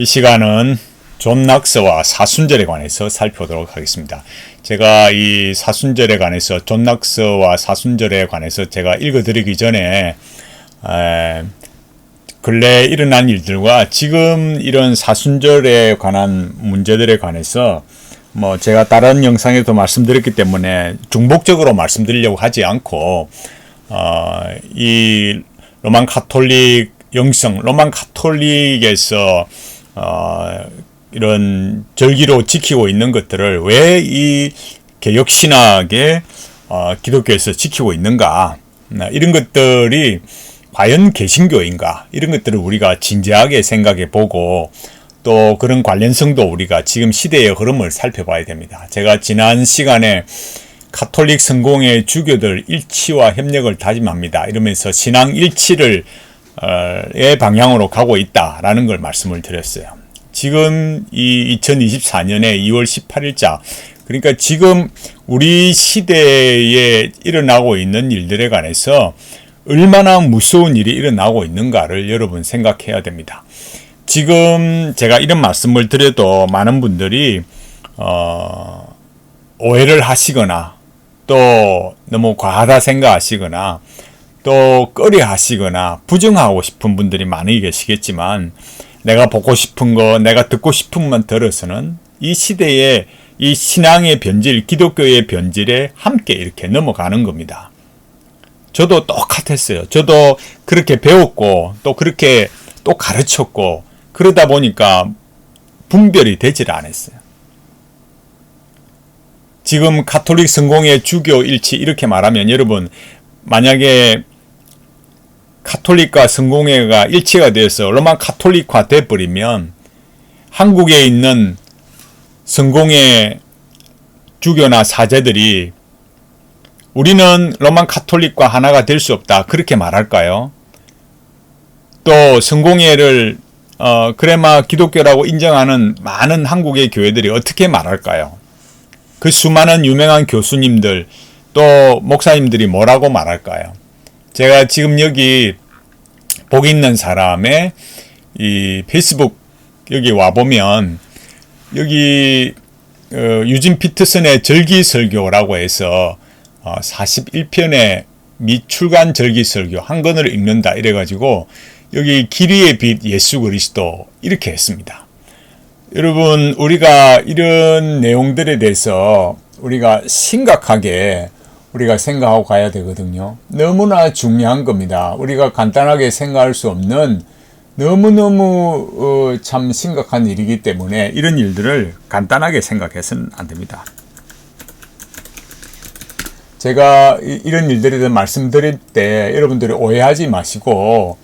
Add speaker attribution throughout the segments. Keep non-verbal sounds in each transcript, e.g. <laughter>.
Speaker 1: 이 시간은 존 낙서와 사순절에 관해서 살펴보도록 하겠습니다. 제가 이 사순절에 관해서 존 낙서와 사순절에 관해서 제가 읽어드리기 전에 에, 근래 일어난 일들과 지금 이런 사순절에 관한 문제들에 관해서 뭐 제가 다른 영상에도 말씀드렸기 때문에 중복적으로 말씀드리려고 하지 않고 어, 이 로만 카톨릭 영성 로만 카톨릭에서 어, 이런 절기로 지키고 있는 것들을 왜 이 개혁 신학의 어, 기독교에서 지키고 있는가 이런 것들이 과연 개신교인가 이런 것들을 우리가 진지하게 생각해 보고 또 그런 관련성도 우리가 지금 시대의 흐름을 살펴봐야 됩니다. 제가 지난 시간에 카톨릭 성공의 주교들 일치와 협력을 다짐합니다. 이러면서 신앙 일치를 어, 의 방향으로 가고 있다라는 걸 말씀을 드렸어요. 지금 이 2024년에 2월 18일자 그러니까 지금 우리 시대에 일어나고 있는 일들에 관해서 얼마나 무서운 일이 일어나고 있는가를 여러분 생각해야 됩니다. 지금 제가 이런 말씀을 드려도 많은 분들이 어, 오해를 하시거나 또 너무 과하다 생각하시거나 또 꺼려 하시거나 부정하고 싶은 분들이 많이 계시겠지만 내가 보고 싶은 거 내가 듣고 싶은 것만 들어서는 이 시대의 이 신앙의 변질 기독교의 변질에 함께 이렇게 넘어가는 겁니다. 저도 똑같았어요. 저도 그렇게 배웠고 또 그렇게 또 가르쳤고 그러다 보니까 분별이 되질 않았어요. 지금 카톨릭 성공의 주교 일치 이렇게 말하면 여러분 만약에 카톨릭과 성공회가 일치가 되어서 로마 카톨릭화 돼버리면 한국에 있는 성공회 주교나 사제들이 우리는 로만 카톨릭과 하나가 될 수 없다. 그렇게 말할까요? 또 성공회를 어, 그래마 기독교라고 인정하는 많은 한국의 교회들이 어떻게 말할까요? 그 수많은 유명한 교수님들 또 목사님들이 뭐라고 말할까요? 제가 지금 여기 복 있는 사람의 이 페이스북 여기 와 보면 여기 어, 유진 피트슨의 절기 설교라고 해서 어, 41편의 미출간 절기 설교 한 권을 읽는다 이래 가지고 여기 길이의 빛 예수 그리스도 이렇게 했습니다. 여러분 우리가 이런 내용들에 대해서 우리가 심각하게 우리가 생각하고 가야 되거든요. 너무나 중요한 겁니다. 우리가 간단하게 생각할 수 없는 너무너무 어, 참 심각한 일이기 때문에 이런 일들을 간단하게 생각해서는 안 됩니다. 제가 이런 일들에 대해 말씀드릴 때 여러분들이 오해하지 마시고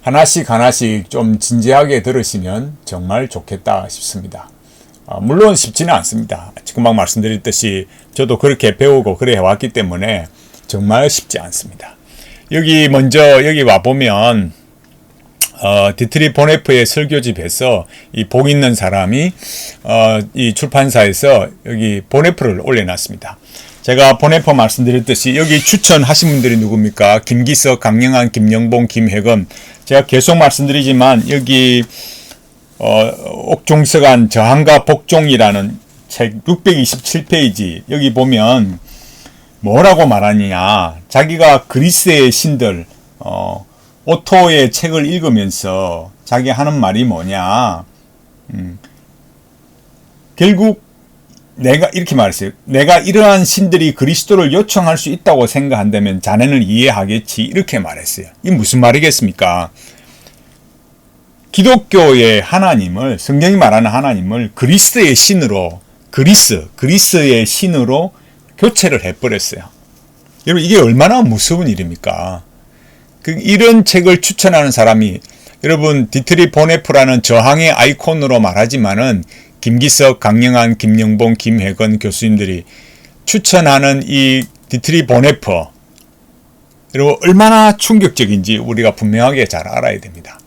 Speaker 1: 하나씩 하나씩 좀 진지하게 들으시면 정말 좋겠다 싶습니다. 아, 물론 쉽지는 않습니다. 금방 말씀드렸듯이 저도 그렇게 배우고 그래 해왔기 때문에 정말 쉽지 않습니다. 여기 먼저 여기 와 보면 어, 디트리 보네프의 설교집에서 이 복 있는 사람이 어, 이 출판사에서 여기 보네프를 올려놨습니다. 제가 보네퍼 말씀드렸듯이 여기 추천하신 분들이 누굽니까? 김기석, 강영한, 김영봉, 김혜건. 제가 계속 말씀드리지만 여기 어, 옥종석한 저항과 복종이라는 책 627페이지 여기 보면 뭐라고 말하느냐 자기가 그리스의 신들 어, 오토의 책을 읽으면서 자기 하는 말이 뭐냐 음, 결국 내가 이렇게 말했어요. 내가 이러한 신들이 그리스도를 요청할 수 있다고 생각한다면 자네는 이해하겠지. 이렇게 말했어요. 이 무슨 말이겠습니까? 기독교의 하나님을 성경이 말하는 하나님을 그리스의 신으로 그리스 그리스의 신으로 교체를 해버렸어요. 여러분 이게 얼마나 무서운 일입니까? 그 이런 책을 추천하는 사람이 여러분 디트리 보네프라는 저항의 아이콘으로 말하지만은 김기석, 강영한, 김영봉, 김혜건 교수님들이 추천하는 이 디트리 보네프 여러분 얼마나 충격적인지 우리가 분명하게 잘 알아야 됩니다.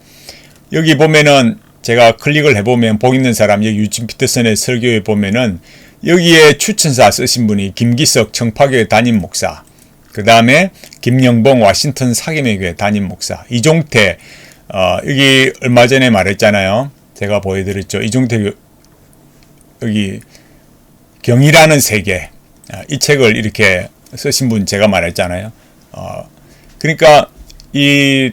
Speaker 1: 여기 보면은 제가 클릭을 해보면 복 있는 사람 여기 유진 피터슨의 설교에 보면은 여기에 추천사 쓰신 분이 김기석 청파교회 담임 목사 그 다음에 김영봉 워싱턴 사기매교회 담임 목사 이종태 어, 여기 얼마 전에 말했잖아요 제가 보여드렸죠. 이종태 교- 여기 경이라는 세계 아, 이 책을 이렇게 쓰신 분 제가 말했잖아요. 어, 그러니까 이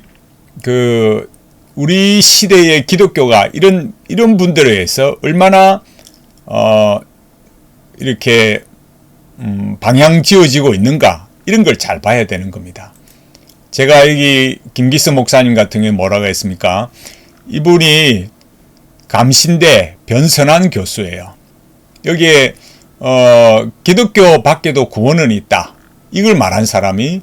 Speaker 1: 그 우리 시대의 기독교가 이런 이런 분들에 의해서 얼마나 어 이렇게 음, 방향 지어지고 있는가 이런 걸 잘 봐야 되는 겁니다. 제가 여기 김기스 목사님 같은 경우 뭐라고 했습니까? 이분이 감신대 변선한 교수예요. 여기에 어, 기독교 밖에도 구원은 있다. 이걸 말한 사람이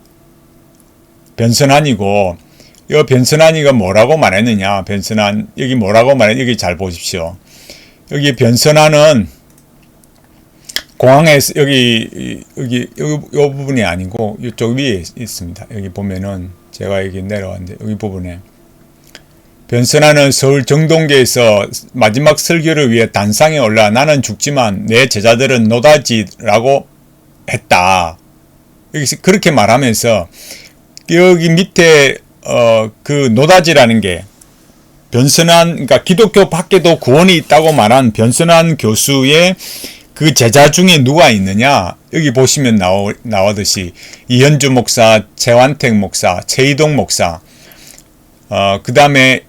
Speaker 1: 변선한이고 이 변선한이가 뭐라고 말했느냐? 변선한 여기 뭐라고 말해? 여기 잘 보십시오. 여기 변선한은 공항에서 여기 여기 여기 요 부분이 아니고 이쪽 위에 있습니다. 여기 보면은 제가 여기 내려왔는데 여기 부분에 변선하는 서울 정동계에서 마지막 설교를 위해 단상에 올라 나는 죽지만 내 제자들은 노다지라고 했다. 여기서 그렇게 말하면서 여기 밑에 어 그 노다지라는 게 변선한 그러니까 기독교 밖에도 구원이 있다고 말한 변선한 교수의 그 제자 중에 누가 있느냐? 여기 보시면 나오, 나오듯이 이현주 목사, 최완택 목사, 최이동 목사, 어, 그 다음에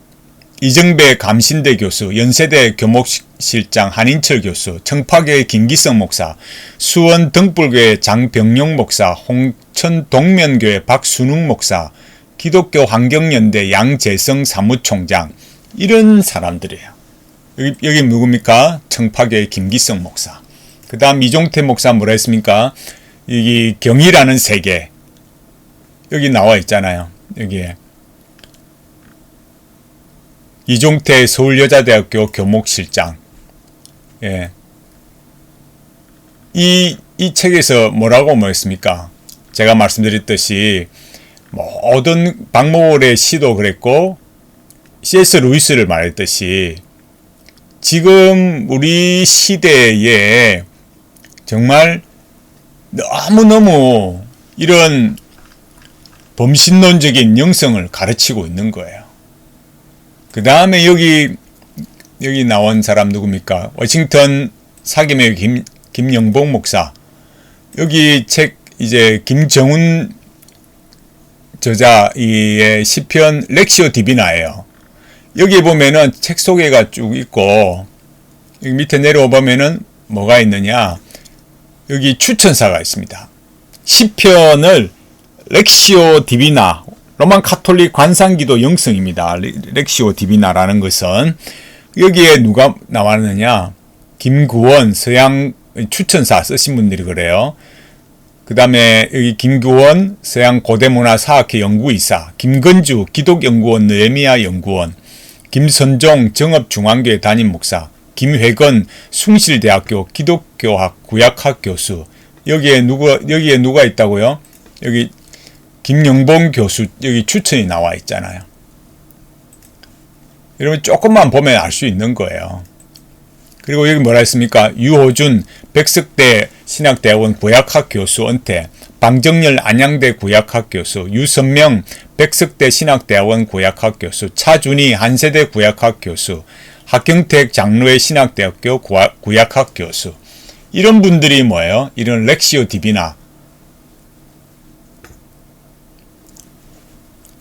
Speaker 1: 이정배 감신대 교수, 연세대 교목실장 한인철 교수, 청파교회 김기성 목사, 수원 등불교회 장병용 목사, 홍천 동면교회 박순웅 목사, 기독교 환경연대 양재성 사무총장 이런 사람들이에요. 여기, 여기 누굽니까? 청파교회 김기성 목사. 그 다음 이종태 목사 뭐라 했습니까? 여기 경이라는 세계. 여기 나와 있잖아요. 여기에. 이종태 서울여자대학교 교목실장. 예. 이, 이 책에서 뭐라고 뭐했습니까? 제가 말씀드렸듯이 모든 박모월의 시도 그랬고 C.S. 루이스를 말했듯이 지금 우리 시대에 정말 너무너무 이런 범신론적인 영성을 가르치고 있는 거예요. 그 다음에 여기, 여기 나온 사람 누굽니까? 워싱턴 사김의 김, 김영봉 목사. 여기 책, 이제 김정훈 저자의 시편 렉시오 디비나예요. 여기 보면은 책 소개가 쭉 있고 여기 밑에 내려와 보면은 뭐가 있느냐 여기 추천사가 있습니다. 시편을 렉시오 디비나 로만 카톨릭 관상기도 영성입니다. 렉시오 디비나라는 것은 여기에 누가 나왔느냐 김구원 서양 추천사 쓰신 분들이 그래요. 그 다음에 여기 김규원 서양 고대문화사학회 연구이사, 김건주 기독연구원 느헤미야 연구원, 김선종 정업중앙교회 담임 목사, 김회건 숭실대학교 기독교학 구약학 교수. 여기에 누가 여기에 누가 있다고요? 여기 김영봉 교수 여기 추천이 나와 있잖아요. 여러분 조금만 보면 알 수 있는 거예요. 그리고 여기 뭐라 했습니까? 유호준 백석대 신학대학원 구약학 교수 은퇴, 방정열 안양대 구약학 교수, 유선명 백석대 신학대학원 구약학 교수, 차준희 한세대 구약학 교수, 학경택 장로회 신학대학교 구약학 교수. 이런 분들이 뭐예요? 이런 렉시오 디비나.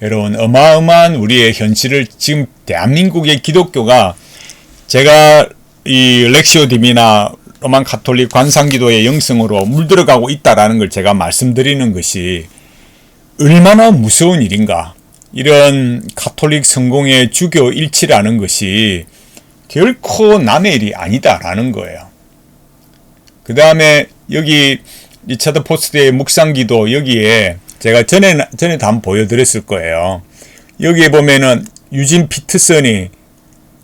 Speaker 1: 여러분, 어마어마한 우리의 현실을 지금 대한민국의 기독교가 제가 이 렉시오 디비나 로만 카톨릭 관상기도의 영성으로 물들어가고 있다라는 걸 제가 말씀드리는 것이 얼마나 무서운 일인가. 이런 카톨릭 성공의 주교 일치라는 것이 결코 남의 일이 아니다라는 거예요. 그 다음에 여기 리차드 포스트의 묵상기도 여기에 제가 전에 전에 한번 보여드렸을 거예요. 여기에 보면은 유진 피트슨이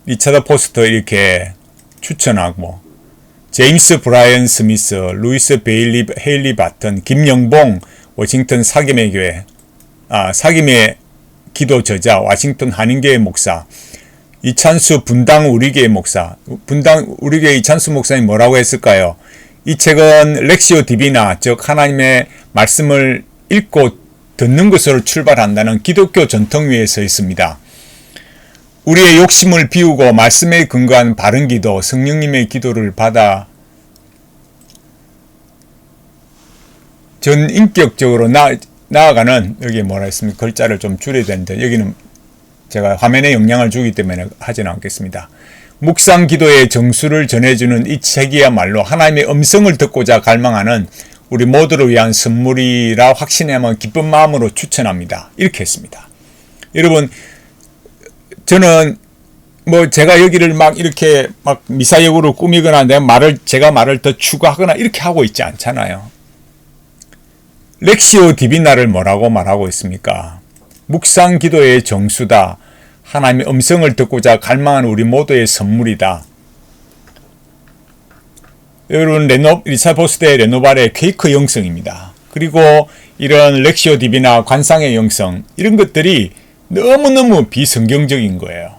Speaker 1: 리차드 포스터 이렇게 추천하고 제임스 브라이언 스미스, 루이스 베일리 헤일리 바튼, 김영봉 워싱턴 사김의 교회, 아 사김의 기도 저자 와싱턴 한인교회 목사, 이찬수 분당 우리교회 목사, 분당 우리교회 이찬수 목사님 뭐라고 했을까요? 이 책은 렉시오 디비나 즉 하나님의 말씀을 읽고 듣는 것으로 출발한다는 기독교 전통 위에 서 있습니다. 우리의 욕심을 비우고 말씀에 근거한 바른 기도, 성령님의 기도를 받아 전 인격적으로 나, 나아가는 여기 뭐라 했습니까? 글자를 좀 줄여야 되는데 여기는 제가 화면에 영향을 주기 때문에 하지는 않겠습니다. 묵상 기도의 정수를 전해주는 이 책이야말로 하나님의 음성을 듣고자 갈망하는 우리 모두를 위한 선물이라 확신하면 기쁜 마음으로 추천합니다. 이렇게 했습니다. 여러분, 저는 뭐 제가 여기를 막 이렇게 막 미사역으로 꾸미거나 내 말을 제가 말을 더 추구하거나 이렇게 하고 있지 않잖아요. 렉시오 디비나를 뭐라고 말하고 있습니까? 묵상 기도의 정수다. 하나님의 음성을 듣고자 갈망하는 우리 모두의 선물이다. 여러분 레노 리사보스대 레노발의 퀘이크 영성입니다. 그리고 이런 렉시오 디비나 관상의 영성 이런 것들이 너무너무 비성경적인 거예요.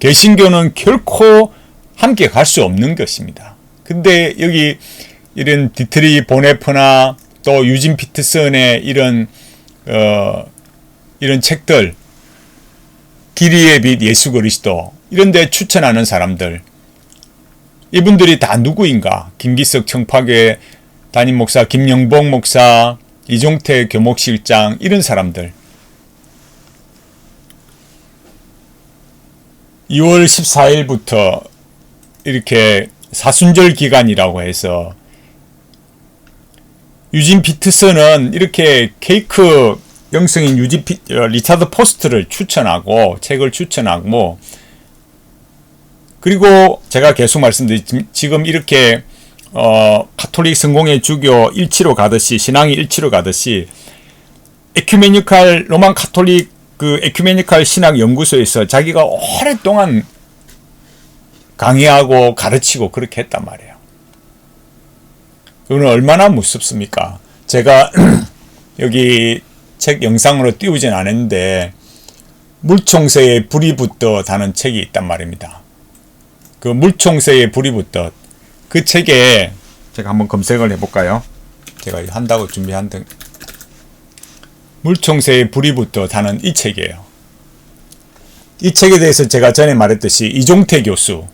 Speaker 1: 개신교는 결코 함께 갈 수 없는 것입니다. 근데 여기 이런 디트리 보네프나 또 유진 피트슨의 이런 어 이런 책들 길이의 빛 예수 그리스도 이런 데 추천하는 사람들 이분들이 다 누구인가? 김기석 청파교회 담임 목사 김영봉 목사 이종태 교목실장 이런 사람들 2월 14일부터 이렇게 사순절 기간이라고 해서 유진 피트슨은 이렇게 케이크 영성인 유진 피, 어, 리차드 포스트를 추천하고 책을 추천하고 그리고 제가 계속 말씀드린 지금 이렇게 어, 카톨릭 성공의 주교 일치로 가듯이 신앙이 일치로 가듯이 에큐메니칼 로만 카톨릭 그 에큐메니칼 신학 연구소에서 자기가 오랫동안 강의하고 가르치고 그렇게 했단 말이에요. 그거는 얼마나 무섭습니까? 제가 <clears throat> 여기 책 영상으로 띄우진 않았는데 물총새에 불이 붙듯 하는 책이 있단 말입니다. 그 물총새에 불이 붙듯 그 책에 제가 한번 검색을 해볼까요? 제가 한다고 준비한 등 물총새에 불이 붙듯 하는 이 책이에요. 이 책에 대해서 제가 전에 말했듯이 이종태 교수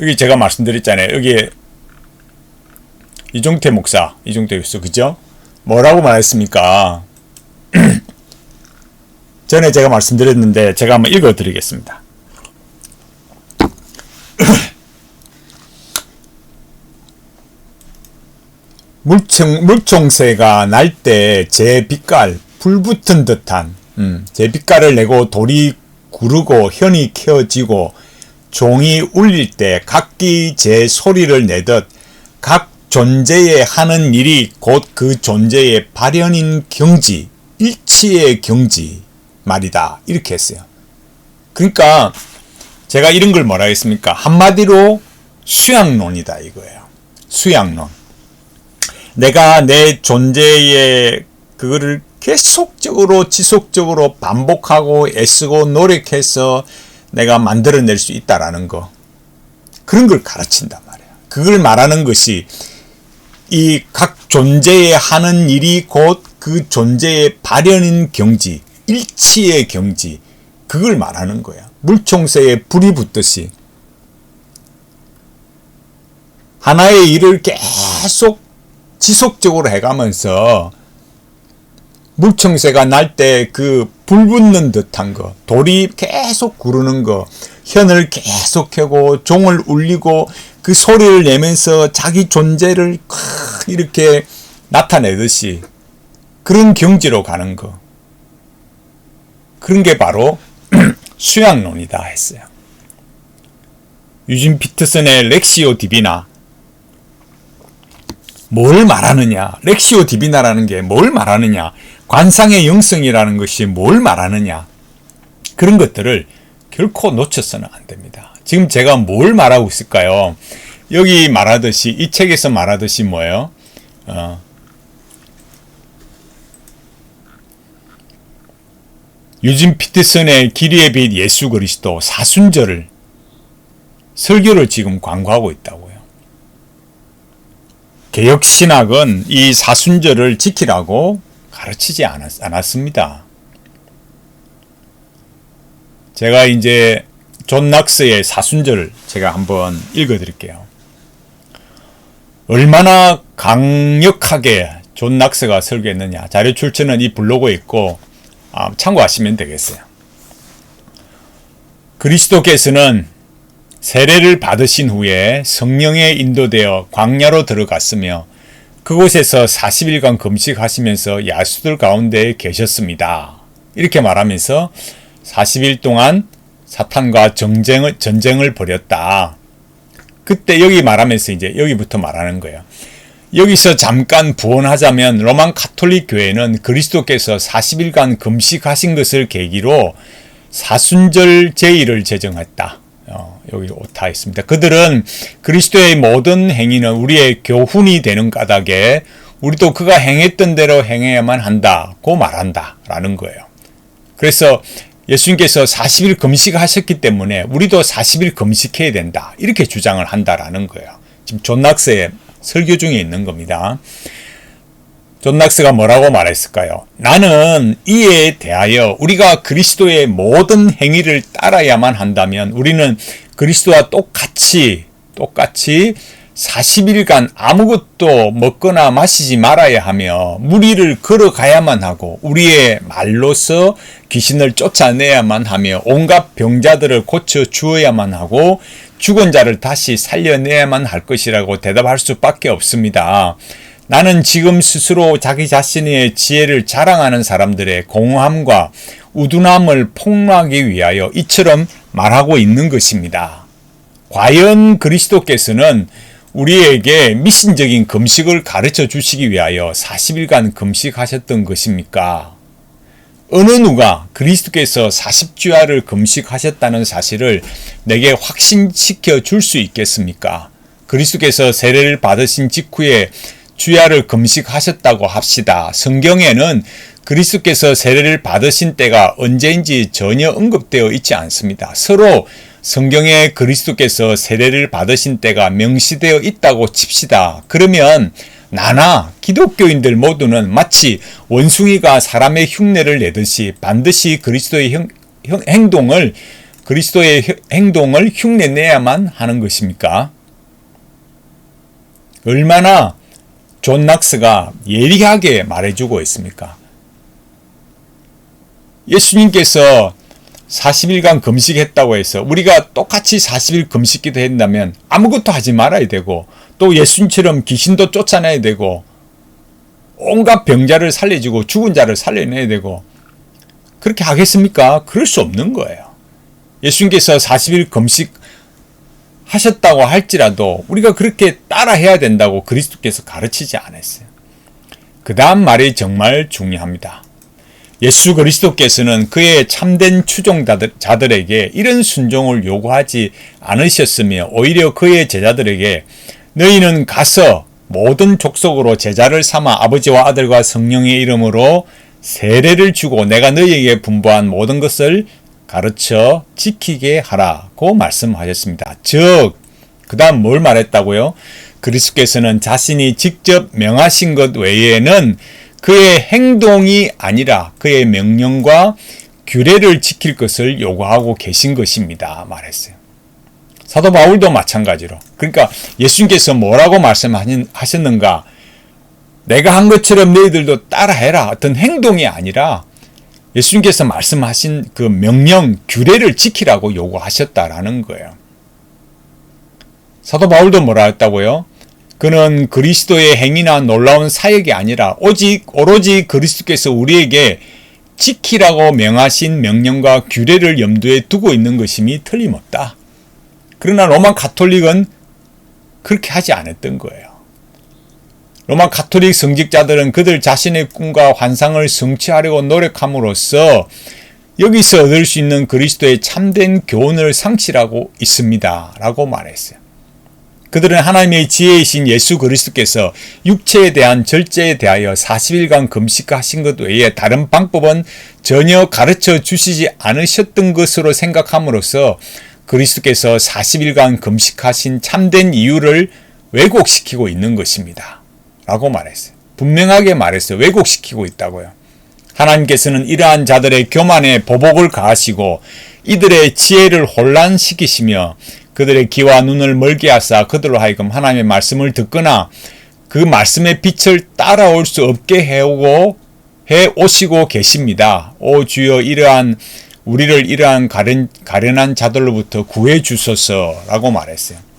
Speaker 1: 여기 제가 말씀드렸잖아요. 여기에 이종태 목사, 이종태 교수 그죠? 뭐라고 말했습니까? <clears throat> 전에 제가 말씀드렸는데 제가 한번 읽어 드리겠습니다. 물총, 물총새가 날 때 제 빛깔, 불붙은 듯한, 음, 제 빛깔을 내고 돌이 구르고 현이 켜지고 종이 울릴 때 각기 제 소리를 내듯 각 존재에 하는 일이 곧 그 존재의 발현인 경지, 일치의 경지 말이다. 이렇게 했어요. 그러니까 제가 이런 걸 뭐라 했습니까? 한마디로 수양론이다 이거예요. 수양론. 내가 내 존재의 그거를 계속적으로 지속적으로 반복하고 애쓰고 노력해서 내가 만들어낼 수 있다라는 거. 그런 걸 가르친단 말이에요. 그걸 말하는 것이 이 각 존재에 하는 일이 곧 그 존재의 발현인 경지, 일치의 경지, 그걸 말하는 거야. 물총새에 불이 붙듯이. 하나의 일을 계속 지속적으로 해가면서 물청새가 날 때 그 불붙는 듯한 거, 돌이 계속 구르는 거, 현을 계속 켜고 종을 울리고 그 소리를 내면서 자기 존재를 이렇게 나타내듯이 그런 경지로 가는 거. 그런 게 바로 <clears throat> 수양론이다 했어요. 유진 피트슨의 렉시오 디비나 뭘 말하느냐? 렉시오 디비나라는 게 뭘 말하느냐? 관상의 영성이라는 것이 뭘 말하느냐? 그런 것들을 결코 놓쳐서는 안 됩니다. 지금 제가 뭘 말하고 있을까요? 여기 말하듯이 이 책에서 말하듯이 뭐예요? 어, 유진 피트슨의 길이의 빛 예수 그리스도 사순절을 설교를 지금 광고하고 있다고요. 개혁 신학은 이 사순절을 지키라고 가르치지 않았, 않았습니다. 제가 이제 존 낙스의 사순절을 제가 한번 읽어 드릴게요. 얼마나 강력하게 존 낙스가 설교했느냐. 자료 출처는 이 블로그에 있고 아, 참고하시면 되겠어요. 그리스도께서는 세례를 받으신 후에 성령에 인도되어 광야로 들어갔으며 그곳에서 40일간 금식하시면서 야수들 가운데 계셨습니다. 이렇게 말하면서 40일 동안 사탄과 정쟁을, 전쟁을 벌였다. 그때 여기 말하면서 이제 여기부터 말하는 거예요. 여기서 잠깐 부원하자면 로만 카톨릭 교회는 그리스도께서 40일간 금식하신 것을 계기로 사순절 제의를 제정했다. 어, 여기 오타 있습니다. 그들은 그리스도의 모든 행위는 우리의 교훈이 되는 까닭에 우리도 그가 행했던 대로 행해야만 한다고 말한다. 라는 거예요. 그래서 예수님께서 40일 금식하셨기 때문에 우리도 40일 금식해야 된다. 이렇게 주장을 한다라는 거예요. 지금 존낙스의 설교 중에 있는 겁니다. 존 낙스가 뭐라고 말했을까요? 나는 이에 대하여 우리가 그리스도의 모든 행위를 따라야만 한다면 우리는 그리스도와 똑같이 똑같이 40일간 아무것도 먹거나 마시지 말아야 하며 무리를 걸어가야만 하고 우리의 말로서 귀신을 쫓아내야만 하며 온갖 병자들을 고쳐 주어야만 하고 죽은 자를 다시 살려내야만 할 것이라고 대답할 수밖에 없습니다. 나는 지금 스스로 자기 자신의 지혜를 자랑하는 사람들의 공허함과 우둔함을 폭로하기 위하여 이처럼 말하고 있는 것입니다. 과연 그리스도께서는 우리에게 미신적인 금식을 가르쳐 주시기 위하여 40일간 금식하셨던 것입니까? 어느 누가 그리스도께서 40주야를 금식하셨다는 사실을 내게 확신시켜 줄 수 있겠습니까? 그리스도께서 세례를 받으신 직후에 주야를 금식하셨다고 합시다. 성경에는 그리스도께서 세례를 받으신 때가 언제인지 전혀 언급되어 있지 않습니다. 서로 성경에 그리스도께서 세례를 받으신 때가 명시되어 있다고 칩시다. 그러면 나나 기독교인들 모두는 마치 원숭이가 사람의 흉내를 내듯이 반드시 그리스도의 형, 형, 행동을 그리스도의 행동을 흉내내야만 하는 것입니까? 얼마나 존 낙스가 예리하게 말해주고 있습니까? 예수님께서 40일간 금식했다고 해서 우리가 똑같이 40일 금식기도 했다면 아무것도 하지 말아야 되고 또 예수님처럼 귀신도 쫓아내야 되고 온갖 병자를 살려주고 죽은 자를 살려내야 되고 그렇게 하겠습니까? 그럴 수 없는 거예요. 예수님께서 40일 금식 하셨다고 할지라도 우리가 그렇게 따라 해야 된다고 그리스도께서 가르치지 않았어요. 그 다음 말이 정말 중요합니다. 예수 그리스도께서는 그의 참된 추종자들에게 이런 순종을 요구하지 않으셨으며 오히려 그의 제자들에게 너희는 가서 모든 족속으로 제자를 삼아 아버지와 아들과 성령의 이름으로 세례를 주고 내가 너희에게 분부한 모든 것을 가르쳐 지키게 하라고 말씀하셨습니다. 즉, 그 다음 뭘 말했다고요? 그리스께서는 자신이 직접 명하신 것 외에는 그의 행동이 아니라 그의 명령과 규례를 지킬 것을 요구하고 계신 것입니다. 말했어요. 사도 바울도 마찬가지로. 그러니까 예수님께서 뭐라고 말씀하셨는가? 내가 한 것처럼 너희들도 따라해라. 어떤 행동이 아니라 예수님께서 말씀하신 그 명령, 규례를 지키라고 요구하셨다라는 거예요. 사도 바울도 뭐라 했다고요? 그는 그리스도의 행위나 놀라운 사역이 아니라 오직 오로지 그리스도께서 우리에게 지키라고 명하신 명령과 규례를 염두에 두고 있는 것임이 틀림없다. 그러나 로마 가톨릭은 그렇게 하지 않았던 거예요. 로마 가톨릭 성직자들은 그들 자신의 꿈과 환상을 성취하려고 노력함으로써 여기서 얻을 수 있는 그리스도의 참된 교훈을 상실하고 있습니다. 라고 말했어요. 그들은 하나님의 지혜이신 예수 그리스도께서 육체에 대한 절제에 대하여 40일간 금식하신 것 외에 다른 방법은 전혀 가르쳐 주시지 않으셨던 것으로 생각함으로써 그리스도께서 40일간 금식하신 참된 이유를 왜곡시키고 있는 것입니다. 라고 말했어요. 분명하게 말했어요. 왜곡시키고 있다고요. 하나님께서는 이러한 자들의 교만에 보복을 가하시고 이들의 지혜를 혼란시키시며 그들의 귀와 눈을 멀게 하사 그들로 하여금 하나님의 말씀을 듣거나 그 말씀의 빛을 따라올 수 없게 해오고 해 오시고 계십니다. 오 주여 이러한 우리를 이러한 가련, 가련한 자들로부터 구해 주소서라고 말했어요.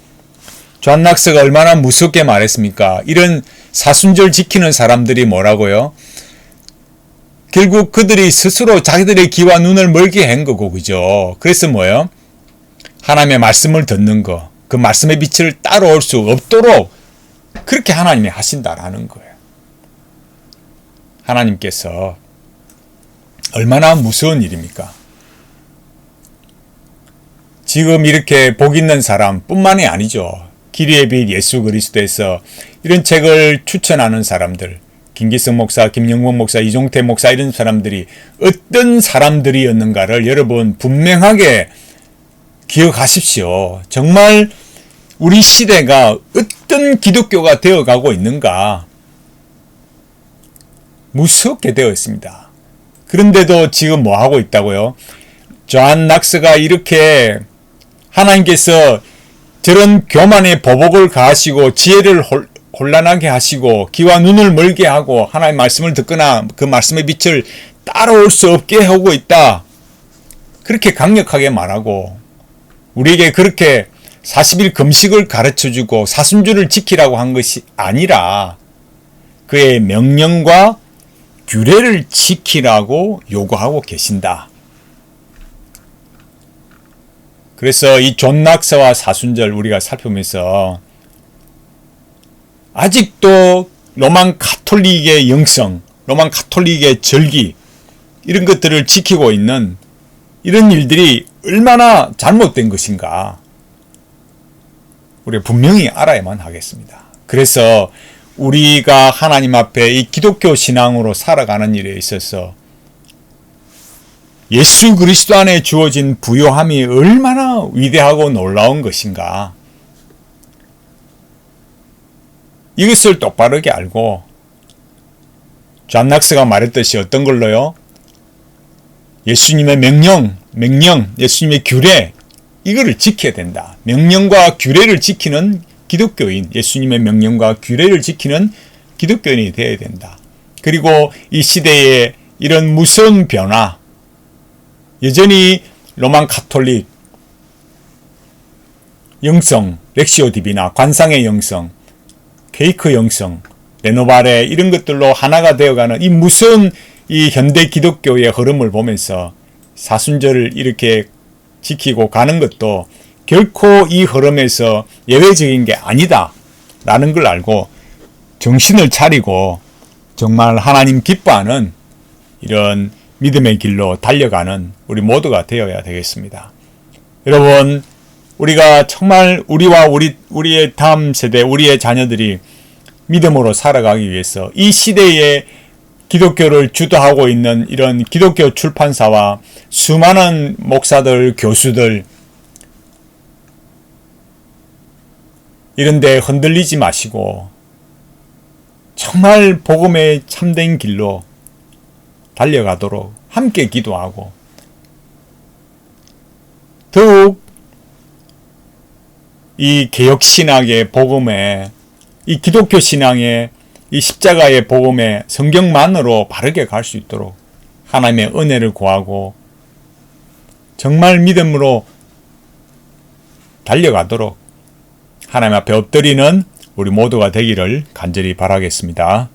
Speaker 1: 존낙스가 얼마나 무섭게 말했습니까? 이런 사순절 지키는 사람들이 뭐라고요? 결국 그들이 스스로 자기들의 귀와 눈을 멀게 한 거고, 그죠? 그래서 뭐요? 하나님의 말씀을 듣는 거, 그 말씀의 빛을 따라올 수 없도록 그렇게 하나님이 하신다라는 거예요. 하나님께서 얼마나 무서운 일입니까? 지금 이렇게 복 있는 사람 뿐만이 아니죠. 기리의 빛 예수 그리스도에서 이런 책을 추천하는 사람들, 김기성 목사, 김영범 목사, 이종태 목사 이런 사람들이 어떤 사람들이었는가를 여러분 분명하게 기억하십시오. 정말 우리 시대가 어떤 기독교가 되어가고 있는가 무섭게 되어 있습니다. 그런데도 지금 뭐 하고 있다고요? 조한 낙스가 이렇게 하나님께서 저런 교만의 보복을 가하시고 지혜를 혼란하게 하시고 귀와 눈을 멀게 하고 하나님의 말씀을 듣거나 그 말씀의 빛을 따라올 수 없게 하고 있다. 그렇게 강력하게 말하고 우리에게 그렇게 40일 금식을 가르쳐 주고 사순주를 지키라고 한 것이 아니라 그의 명령과 규례를 지키라고 요구하고 계신다. 그래서 이 존낙서와 사순절 우리가 살펴보면서 아직도 로만 카톨릭의 영성, 로만 카톨릭의 절기 이런 것들을 지키고 있는 이런 일들이 얼마나 잘못된 것인가 우리가 분명히 알아야만 하겠습니다. 그래서 우리가 하나님 앞에 이 기독교 신앙으로 살아가는 일에 있어서 예수 그리스도 안에 주어진 부요함이 얼마나 위대하고 놀라운 것인가. 이것을 똑바르게 알고 잔낙스가 말했듯이 어떤 걸로요? 예수님의 명령, 명령, 예수님의 규례 이거를 지켜야 된다. 명령과 규례를 지키는 기독교인, 예수님의 명령과 규례를 지키는 기독교인이 되어야 된다. 그리고 이 시대의 이런 무서운 변화, 여전히 로만 카톨릭 영성, 렉시오 디비나, 관상의 영성, 케이크 영성, 레노바레 이런 것들로 하나가 되어가는 이 무서운 이 현대 기독교의 흐름을 보면서 사순절을 이렇게 지키고 가는 것도 결코 이 흐름에서 예외적인 게 아니다. 라는 걸 알고 정신을 차리고 정말 하나님 기뻐하는 이런 믿음의 길로 달려가는 우리 모두가 되어야 되겠습니다. 여러분, 우리가 정말 우리와 우리, 우리의 다음 세대, 우리의 자녀들이 믿음으로 살아가기 위해서 이 시대에 기독교를 주도하고 있는 이런 기독교 출판사와 수많은 목사들, 교수들, 이런데 흔들리지 마시고 정말 복음의 참된 길로 달려가도록 함께 기도하고 더욱 이 개혁 신학의 복음에 이 기독교 신앙의 이 십자가의 복음에 성경만으로 바르게 갈 수 있도록 하나님의 은혜를 구하고 정말 믿음으로 달려가도록 하나님 앞에 엎드리는 우리 모두가 되기를 간절히 바라겠습니다.